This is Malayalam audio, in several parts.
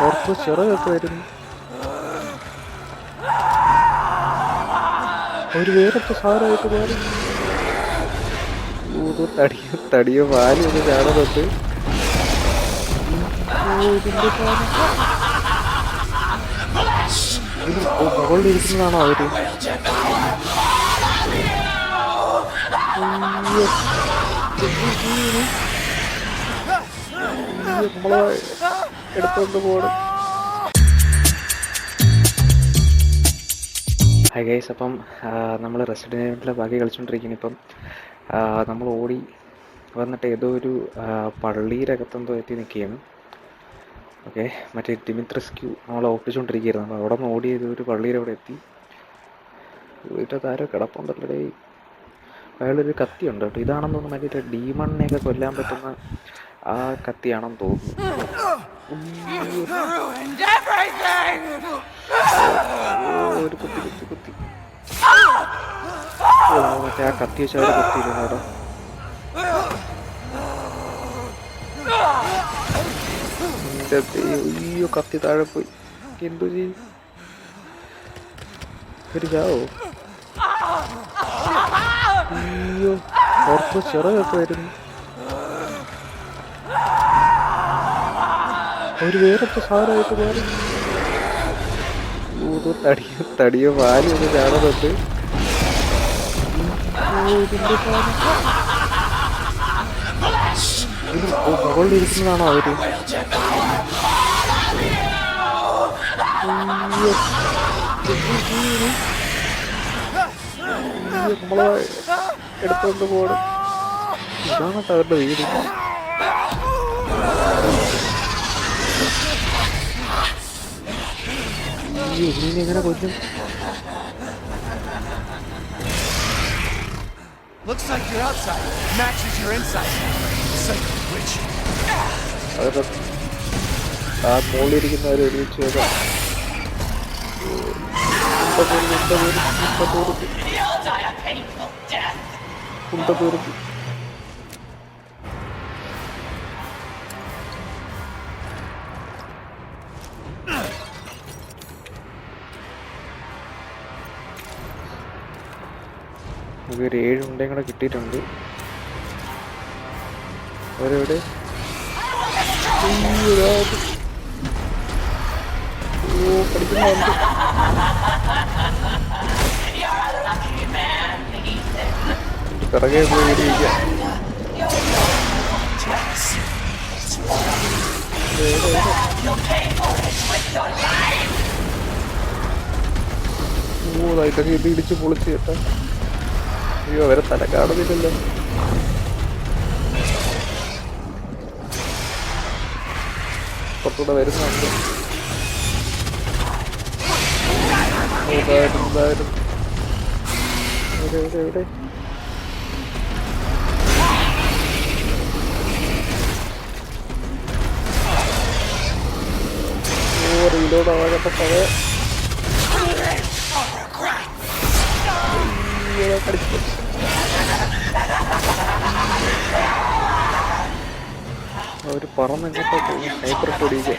പുറത്ത് ചിറകൊക്കെ വരുന്നു. ഒരു വേറത്തെ സാധനമായിട്ട് മാറി. തടിയോ തടിയോ വാലി ഒന്ന് ഇരിക്കുന്നതാണോ അവർ? നമ്മളെ എടുത്തോണ്ട് പോകണം ഹൈ ഗൈസ് അപ്പം നമ്മൾ റെസിഡന്റിലെ ബാക്കി കളിച്ചുകൊണ്ടിരിക്കുന്നു ഇപ്പം നമ്മൾ ഓടി വന്നിട്ട് ഏതോ ഒരു പള്ളിയുടെ അകത്തെന്തോ എത്തി നിൽക്കുകയാണ് ഓക്കെ മറ്റേ ഡിമിത്രസ്ക്യൂ നമ്മളെ ഓപ്പിച്ചുകൊണ്ടിരിക്കുകയായിരുന്നു അപ്പോൾ അവിടെ നിന്ന് ഓടി ഏതോ ഒരു പള്ളിയുടെ അവിടെ എത്തി. വീട്ടിൽ ആരോ കിടപ്പുണ്ടല്ലേ അയാളൊരു കത്തിയുണ്ട് കേട്ടോ. ഇതാണെന്ന് തോന്നുന്നു മറ്റേ ഡീമണിനെയൊക്കെ കൊല്ലാൻ പറ്റുന്ന ആ കത്തിയാണെന്ന് തോന്നുന്നു. കുത്തി കുത്തി കുത്തി. മറ്റേ ആ കത്തി വെച്ച് അവരെ കുത്തിയിരുന്നു കേട്ടോ. അയ്യോ കത്തി താഴെ പോയി. എന്തോ ചെയ്യും? ഒരു ചാവോ? അയ്യോ ഓർത്ത് ചിറകൊക്കെ വരുന്നു ഒരു വേറൊക്കെ സാധനമായിട്ട് വേറെ ഊതോ തടിയോ തടിയോ പാലും ഒന്ന് ചാടുന്നുണ്ട് ഇരിക്കുന്നതാണോ അവർ? അയ്യോ. നമ്മളെ എടുത്തോണ്ട് പോകണം ഇതാണ് കേട്ടോ അവരുടെ വീട്? എങ്ങനെ കൊല്ലും? Looks like your outside. Matches your inside. Psycho witch. അതൊക്കെ ആ മുകളിലിരിക്കുന്നവരെ ഒരുമിച്ച് വെക്കാം. You'll die death. കുണ്ടത്തൂർക്ക് നമുക്ക് ഒരു ഏഴ് ഉണ്ടയും കൂടെ കിട്ടിയിട്ടുണ്ട് അവരെവിടെ. ഓ പഠിക്കുന്നുണ്ട് പിറകെ പോയി ഇരിക്കാം ഇത് ഇടിച്ച് പൊളിച്ച് കേട്ടാ. അയ്യോ അവരെ തല കാണുന്നില്ലല്ലോ. പുറത്തൂടെ വരുന്നുണ്ട്. ഇതായിരുന്നു, ഇതായിരുന്നു. എവിടെ എവിടെ? റീലോഡ് പഴയ അയ്യോ, കടിച്ചു അവർ പറന്നെങ്ങോട്ടോ പോയി സ്നൈപ്പർ പൊടിയില്ല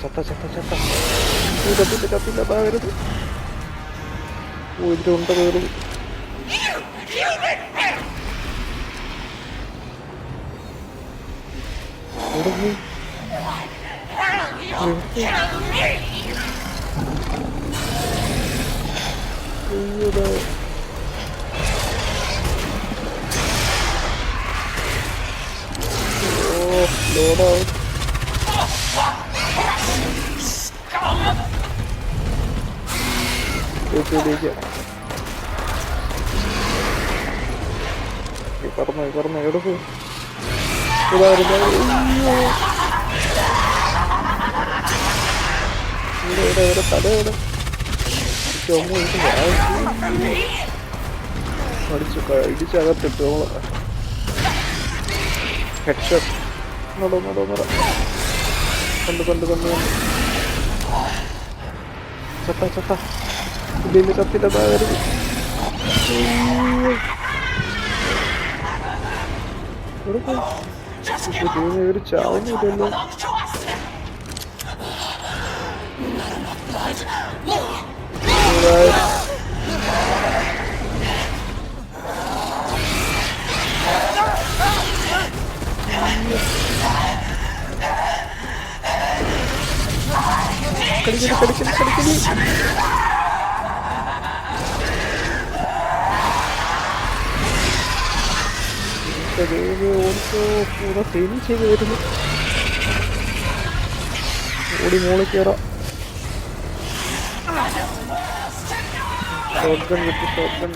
ചത്ത ചത്ത ചത്ത. കത്തില്ല കത്തില്ല താകരുത് ഓ ഇതിന്റെ ഉണ്ട കയറും. buruk nih. Iya dong itu dia ikar mah ikar mah yaudah tuh Udah, udah, udah. Udah, udah, udah, udah udah. udah, udah, udah, udah, udah, udah, udah, udah, udah, Headshot. Nolong, nolong, nolong. Kandu, kandu, kandu. Sata, sata. Udah makeup kita baru. Udah, udah. Что-то не верите, а он не дано. Давай. Кали, кали, кали, кали, кали. എന്റെ ദൈവമേ, ഓടിച്ചോ കൂടെ ഫെയിലിംഗ് ചെയ്ത് വരുന്നു. ഓടി മോളിൽ കയറാം shotgun with shotgun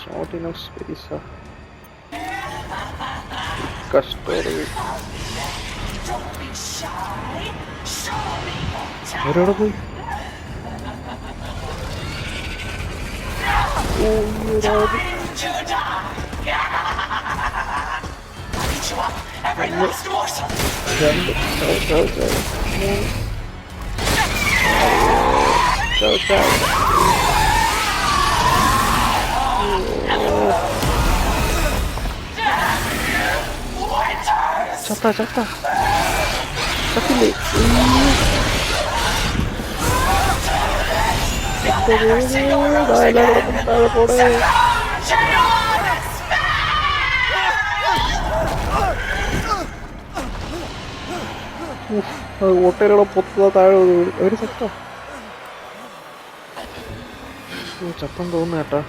shot enough സ്പേസാ I'll eat you up, every last morsel! Go, go, go, go. Go, go. Shut up, shut up. Shut up, up. ചത്ത ചത്ത ചത്തില്ലേ താഴെ പോടേ ഓട്ടയിലൂടെ പൊത്തുക താഴെ വീണ്. ഒരു ചത്ത ഓ ചത്തം തോന്നുന്നു കേട്ടാ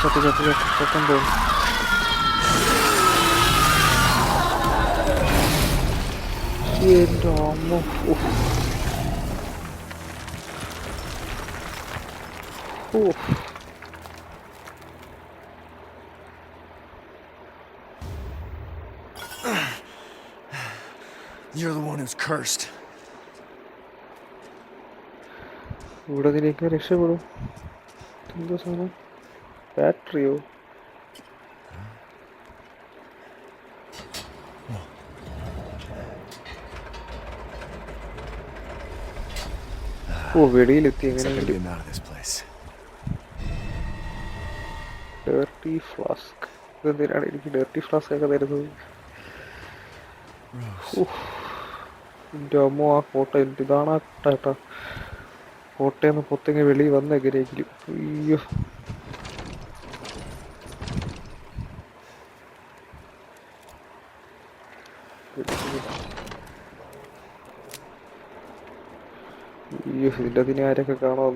ചത്ത ചത്ത ചത്ത ചത്തം തോന്നുന്നു എൻ്റെ അമ്മ ഉഫ്. ഉഫ്. cursed. ഇവിടെ അതിലേക്ക് രക്ഷപ്പെടും. എന്തോ സാധനം? ബാറ്ററിയോ ഓ വെളിയിലെത്തി. ഡേർട്ടി ഫ്ലാസ്ക് ഇതെന്തിനാണ് എനിക്ക് ഡേർട്ടി ഫ്ലാസ്ക് ഒക്കെ തരുന്നത്. എന്റെ അമ്മ ആ കോട്ട എന്റെ ഇതാണ് ആ കോട്ട കേട്ടാ കോട്ടയെന്ന് പൊത്തങ്ങ് വെളി വന്ന് അയ്യോ. അയ്യോ ഇതിന്റെ അതിനെ ആരൊക്കെ കാണാൻ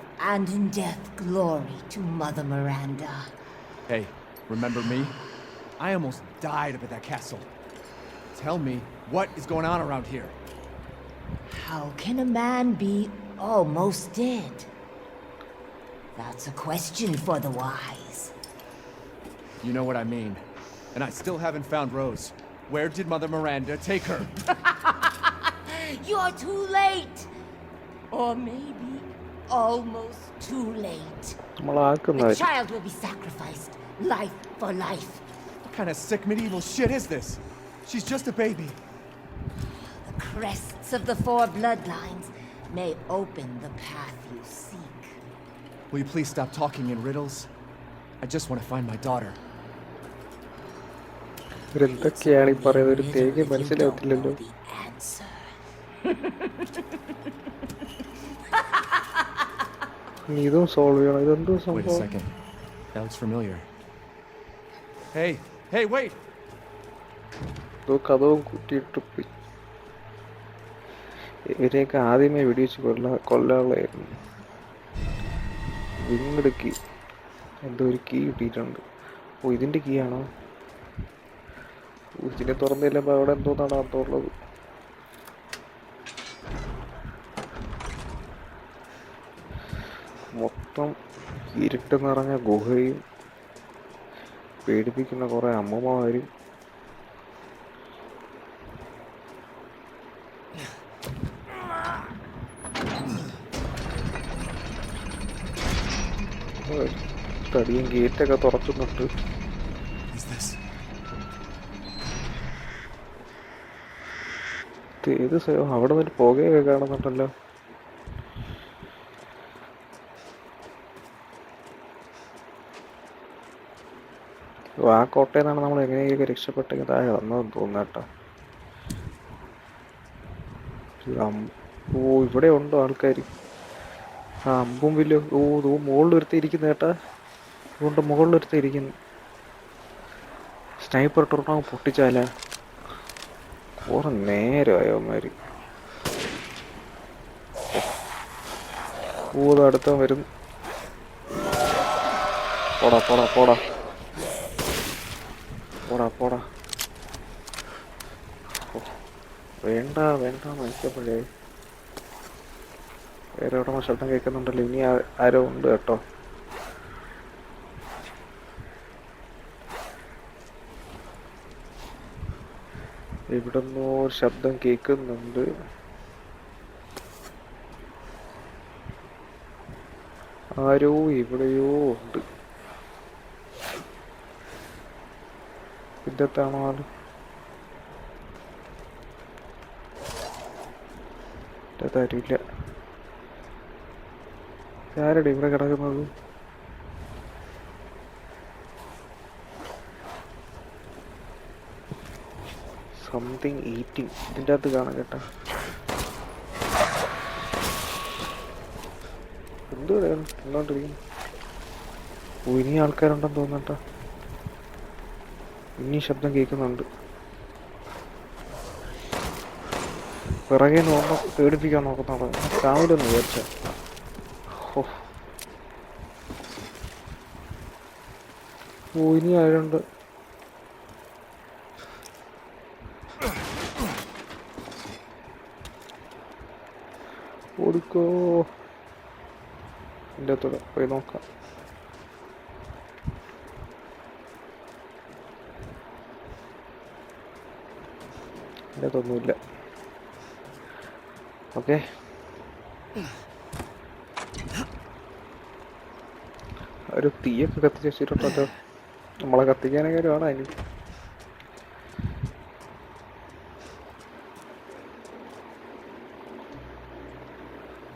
and in death, glory to Mother Miranda. Hey, remember me? I almost died up at that castle. Tell me, what is going on around here? How can a man be almost dead? That's a question for the wise. You know what I mean. And I still haven't found Rose. Where did Mother Miranda take her? You're too late! Or maybe almost too late. The നമ്മളാക്കുന്നവർ child will be sacrificed, life for life. What kind of sick medieval shit is this? She's just a baby. The crests of the four bloodlines may open the path you seek. Will you please stop talking in riddles? I just want to find my daughter. ഇവരെന്തൊക്കെയാണ് ഈ പറയുന്നത് ഒരു തേങ്ങ Little if you don't മനസ്സിലാവത്തില്ലല്ലോ ഇതും സോൾവ് ചെയ്യണം. ഇതെന്തോ Wait a സംഭവം? second. That looks familiar. Hey, hey, wait! ഇതോ കഥവും കുറ്റിയിട്ട് പോയി. ഇവരെയൊക്കെ ആദ്യമേ വെടിവെച്ച് കൊല്ല കൊല്ലാളായിരുന്നു. വിങ്ങട് കീ എന്തോ ഒരു കീ കിട്ടിയിട്ടുണ്ട്. ഓ ഇതിന്റെ കീ ആണോ ഓ, ഇതിനെ തുറന്നില്ല അവിടെ എന്തോന്നാണ് അകത്തുള്ളത് മൊത്തം ഇരുട്ട് നിറഞ്ഞ ഗുഹയും പേടിപ്പിക്കുന്ന കുറെ അമ്മമാരും തടിയും ഗേറ്റൊക്കെ? ഇത് ഏത് സൈ- അവിടെ നിന്ന് പുകയൊക്കെ കാണുന്നുണ്ടല്ലോ. ആ കോട്ടയിൽ നിന്നാണ് നമ്മൾ എങ്ങനെയൊക്കെ രക്ഷപ്പെട്ടെങ്കിൽ താഴെ വന്നതെന്ന് തോന്നുന്നു കേട്ടോ. ഓ ഇവിടെ ഉണ്ടോ ആൾക്കാർ ആ അമ്പും വലിയ ഓ ഓ മുകളിൽ ഒരുത്തി ഇരിക്കുന്നു കേട്ടാ. അതുകൊണ്ട് മുകളിൽ ഒരുത്തി ഇരിക്കുന്നു. സ്നൈപ്പർ ഇട്ടോണ്ടാവും പൊട്ടിച്ചാല. കുറെ നേരമായോ അവന്മാര്. ഓ അടുത്ത വരുന്നു. പോടാ പോടാ പോടാ. പോടാ പോടാ. വേണ്ട വേണ്ട മനുഷ്യപ്പോഴേ വേറെ എവിടെ ശബ്ദം കേൾക്കുന്നുണ്ടല്ലോ. ഇനി ആരോ ഉണ്ട് കേട്ടോ. എവിടുന്നോ ഒരു ശബ്ദം കേൾക്കുന്നുണ്ട്. ആരോ ഇവിടെയോ ഉണ്ട്. ഇന്നത്താണോ ആൾ. ഇല്ല ആരടെ ഇവിടെ കിടക്കുന്നത്? സംതിങ് ഈറ്റിംഗ് ഇതിന്റെ അകത്ത് കാണാം കേട്ടാ. എന്തോ തിന്നോണ്ടിരിക്കുന്നു. ഓ ഇനി ആൾക്കാരുണ്ടെന്ന് തോന്നട്ടാ ഇനി ശബ്ദം കേൾക്കുന്നുണ്ട്. പിറകെ നോക്ക പേടിപ്പിക്കാൻ നോക്കുന്നുണ്ട് കാവിലൊന്ന് വിചാരിച്ച. ഓ ഓ ഇനി ആരുണ്ട്? ഓടിക്കോ. എന്റെ അത്തോടെ പോയി നോക്കാം. എൻ്റെ അകത്തൊന്നുമില്ല ഓക്കെ ഒരു തീയൊക്കെ കത്തിച്ച് വെച്ചിട്ടുണ്ടല്ലോ നമ്മളെ കത്തിക്കാനൊക്കെ വേണം അതിന്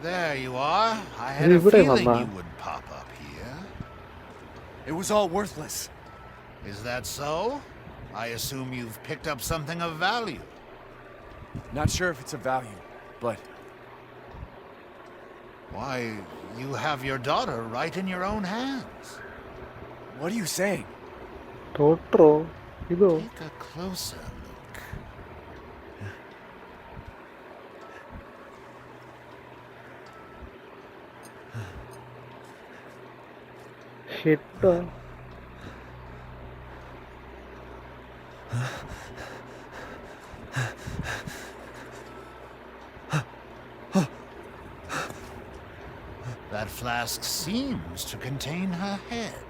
There you are. I had a ഇവിടെ feeling വന്നാ. you would pop up here. It was all worthless. Is that so? I assume you've picked up something of value. Not sure if it's of value, but... Why, you have your daughter right in your own hands. What are you saying? Totoro, you go. Take a closer look. Shit. That flask seems to contain her head.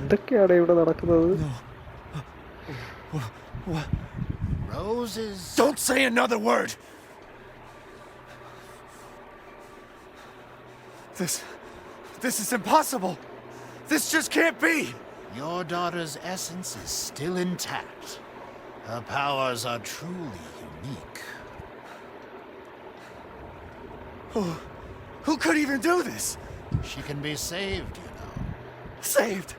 എന്തൊക്കെയാണ് ഇവിടെ നടക്കുന്നത് Roses. Don't say another word! This. This is impossible! This just can't be! Your daughter's essence is still intact. Her powers are truly unique. Who could even do this? She can be saved, you know. Saved?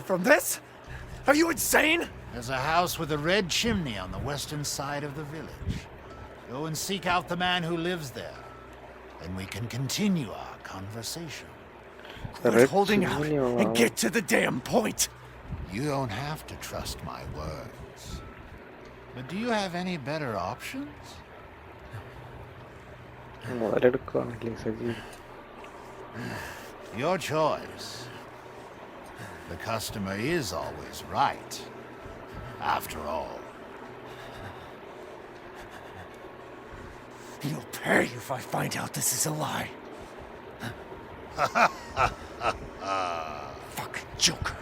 From this? Are you insane? There's a house with a red chimney on the western side of the village. Go and seek out the man who lives there. Then we can continue our conversation. Quit holding out and get to the damn point. You don't have to trust my words. But do you have any better options? മുതലെടുക്കുകയാണല്ലേ Sajeev Your choice. The customer is always right. After all. He'll pay if I find out this is a lie. Fuck Joker.